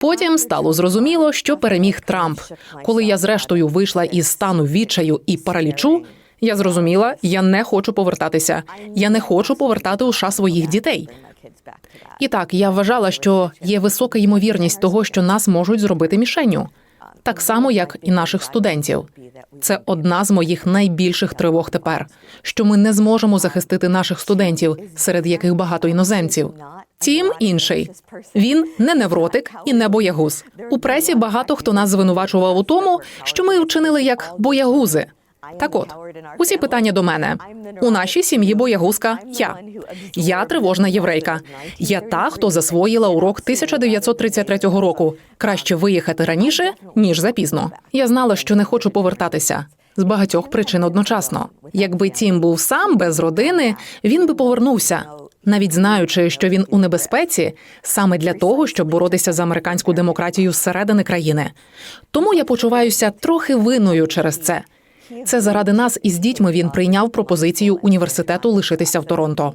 Потім стало зрозуміло, що переміг Трамп. Коли я зрештою вийшла із стану відчаю і паралічу, я зрозуміла, я не хочу повертатися. Я не хочу повертати у США своїх дітей. І так, я вважала, що є висока ймовірність того, що нас можуть зробити мішенню, так само як і наших студентів. Це одна з моїх найбільших тривог тепер, що ми не зможемо захистити наших студентів, серед яких багато іноземців. Тім інший він не невротик і не боягуз. У пресі багато хто нас звинувачував у тому, що ми вчинили як боягузи. Так от, усі питання до мене. У нашій сім'ї боягузка я. Я тривожна єврейка. Я та, хто засвоїла урок 1933 року. Краще виїхати раніше, ніж запізно. Я знала, що не хочу повертатися. З багатьох причин одночасно. Якби Тім був сам без родини, він би повернувся, навіть знаючи, що він у небезпеці саме для того, щоб боротися за американську демократію зсередини країни. Тому я почуваюся трохи винною через це. Це заради нас із дітьми він прийняв пропозицію університету лишитися в Торонто.